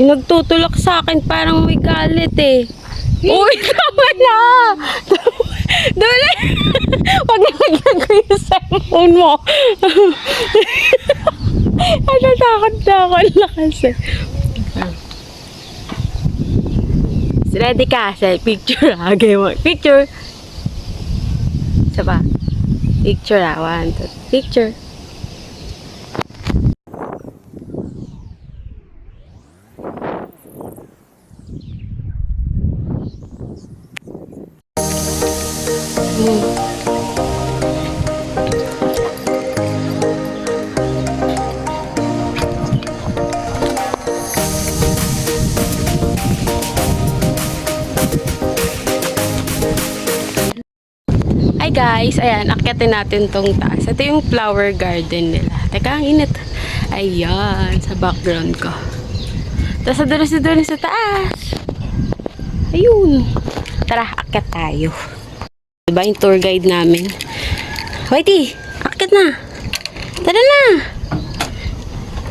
Yung nagtutulak sa akin parang may galit eh. Uy, tama na! Dali! Pag nalagyan ko yung cellphone mo. ano, takot na ako na kasi. Ready ka? Sa picture ha? Game mo. Picture! Isa pa. Picture ha? One, two, picture. Guys, ayan, akyatin natin tong taas. Ito yung flower garden nila. Teka, ang init. Ayan, sa background ko. Tapos sa dulo sa dulo sa taas. Ayun. Tara, akyat tayo. Diba yung tour guide namin? Whitey, akyat na. Tara na.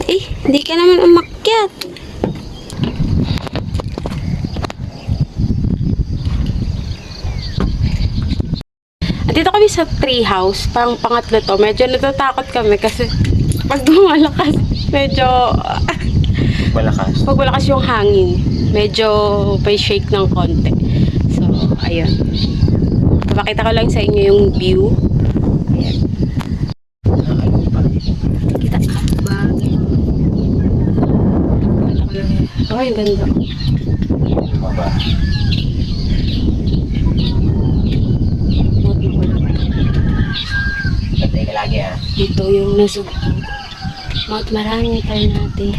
Eh, hindi ka naman umakyat. At dito kami sa tree house, pang pangatlo to. Medyo natatakot kami kasi pag lumalakas, medyo Malakas. pag malakas yung hangin, medyo may shake ng konti. So, ayun. Papakita ko lang sa inyo yung view. Ayan. Kita. Bagay. Oh, yung ganda. Baba. Ah. Dito yung nasa Mount Marami tayo natin.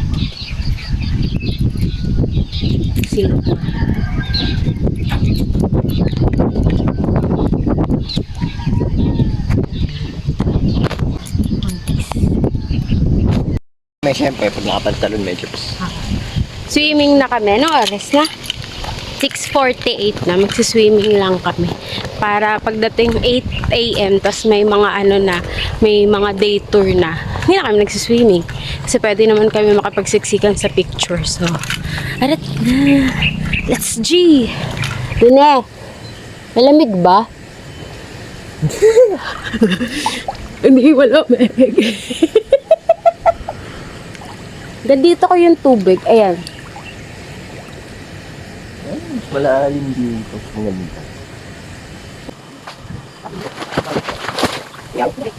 Silpa. May siyempre, pag nakapantalon medyo pas. Swimming na kami. Anong oras na? 6.48 na. Magsiswimming lang kami. Para pagdating 8 a.m. tas may mga ano na, may mga day tour na. Hindi na kami nagsiswimming. Kasi pwede naman kami makapagsiksikan sa picture. So, arat na. Let's G! Dune! Malamig ba? Hindi, wala meg. Dito ko yung tubig. Ayan. Malalim dito. Maganda. Malapit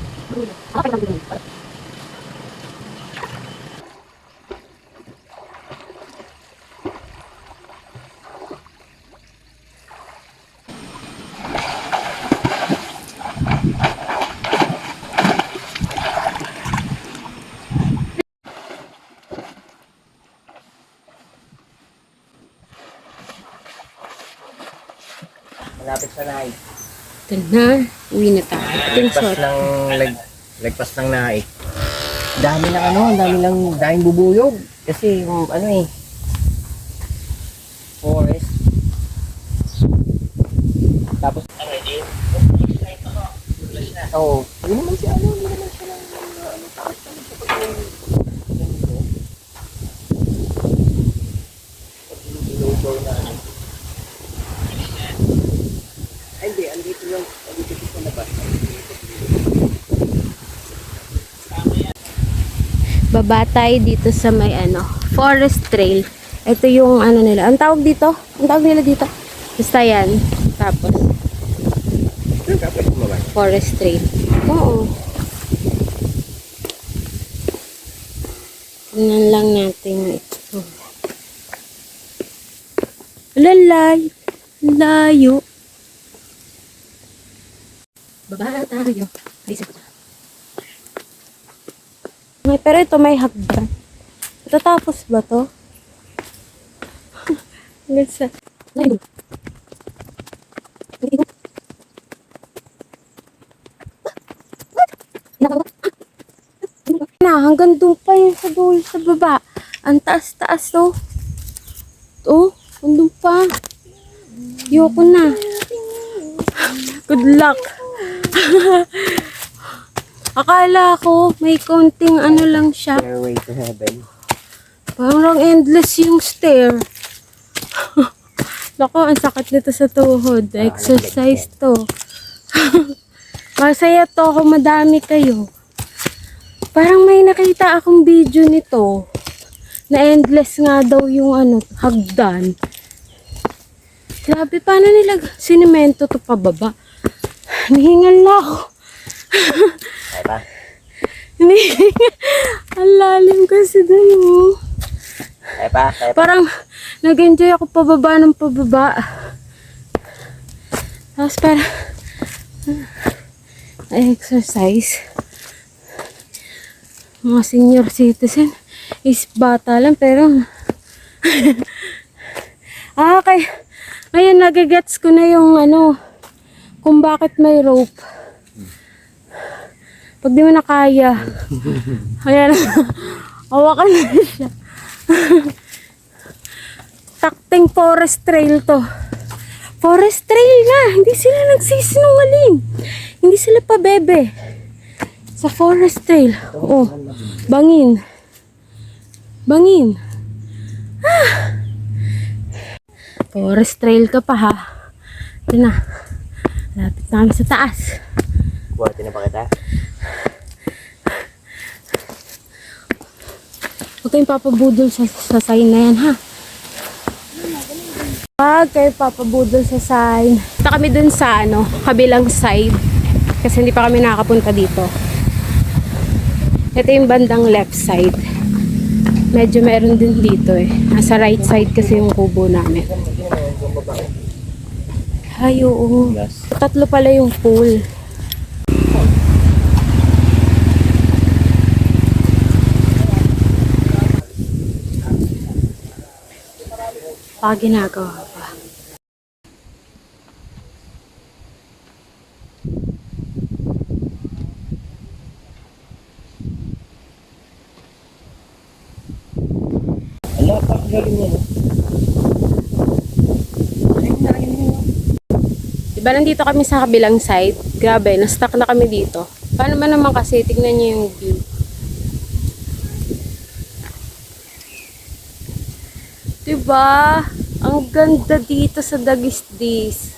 Ito na. Uwi na tayo. Yung Lagpas shot. ng lag, lagpas ng naik. Dami ng ano, dami ng daming bubuyog. Kasi yung ano eh, forest. Tapos, Oo. Oh, yun naman si ano, yun naman siya ng ano, takot naman siya pag ganito. Pag yung binugaw na ano. Ay, sa labas. Baba tayo dito sa may ano, forest trail. Ito yung ano nila. Ang tawag dito? Ang tawag nila dito? Basta yan. Tapos, Yung kapit kumabay. forest trail. Oo. Tingnan lang natin ito. Lalay. Layo. Baba tayo. Ay, sige. May, pero ito may hagdan. Tatapos ba to? Hanggang sa... Layo. Na, hanggang doon pa yun sa dulo sa baba. Ang taas-taas to. Oh, andun pa. Yoko na. Good luck. Akala ko may konting ano lang siya. Stairway to heaven. Parang endless yung stair. Lako, ang sakit nito sa tuhod. Exercise to. Masaya to kung madami kayo. Parang may nakita akong video nito na endless nga daw yung ano, hagdan. Grabe, paano nila sinimento to pababa? Nihingal na ako. Ay pa. Hinihingal. Ang lalim kasi dun, oh. Ay pa. Ay pa. Parang nag-enjoy ako pababa ng pababa. Tapos parang ay exercise. Mga senior citizen is bata lang pero ah kay ngayon nagigets ko na yung ano kung bakit may rope. Pag di mo na kaya, ayan, hawakan na siya. Takting forest trail to. Forest trail nga. Hindi sila nagsisinungaling. Hindi sila pa bebe. Sa forest trail. Oh, bangin. Bangin. Ah. Forest trail ka pa ha. Ito na. Lapit na kami sa taas. Buhatin na pa kita. Huwag kayong papabudol sa, sa sign na yan, ha? Huwag kayo papabudol sa sign. Punta kami dun sa, ano, kabilang side. Kasi hindi pa kami nakakapunta dito. Ito yung bandang left side. Medyo meron din dito eh. Nasa right side kasi yung kubo namin. Ay, oo. Yes. Tatlo pala yung pool. Pa ginagawa pa. Ala, pa. Galing Diba nandito kami sa kabilang side? Grabe, na-stuck na kami dito. Paano ba naman kasi? Tignan niyo yung view. Diba? Ang ganda dito sa Dagisdis.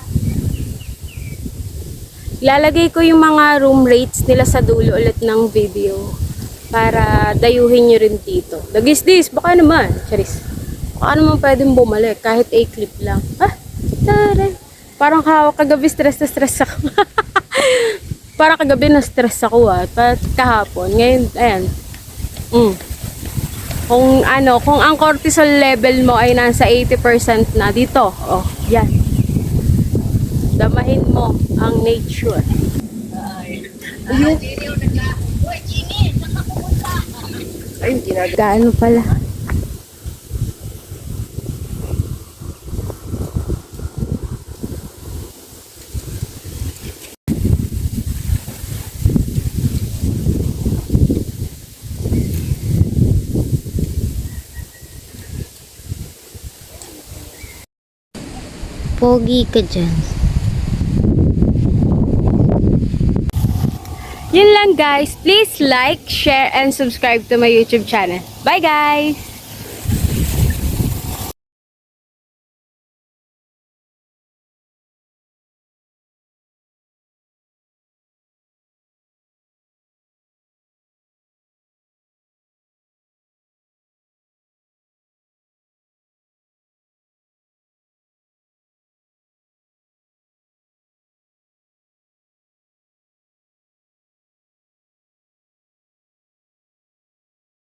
Ilalagay ko yung mga room rates nila sa dulo ulit ng video para dayuhin nyo rin dito. Dagisdis, baka naman. Charis. Baka naman pwedeng bumalik kahit a-clip lang. Ah, taray. Parang ka, kagabi stress na stress ako. Parang kagabi na stress ako ah. At kahapon. Ngayon, ayan. Mm. Kung ano, kung ang cortisol level mo ay nasa 80% na dito. Oh, yan. Damahin mo ang nature. Ay, ginagawa. Gaano pala? Pogi ka dyan. Yun lang guys. Please like, share, and subscribe to my YouTube channel. Bye guys!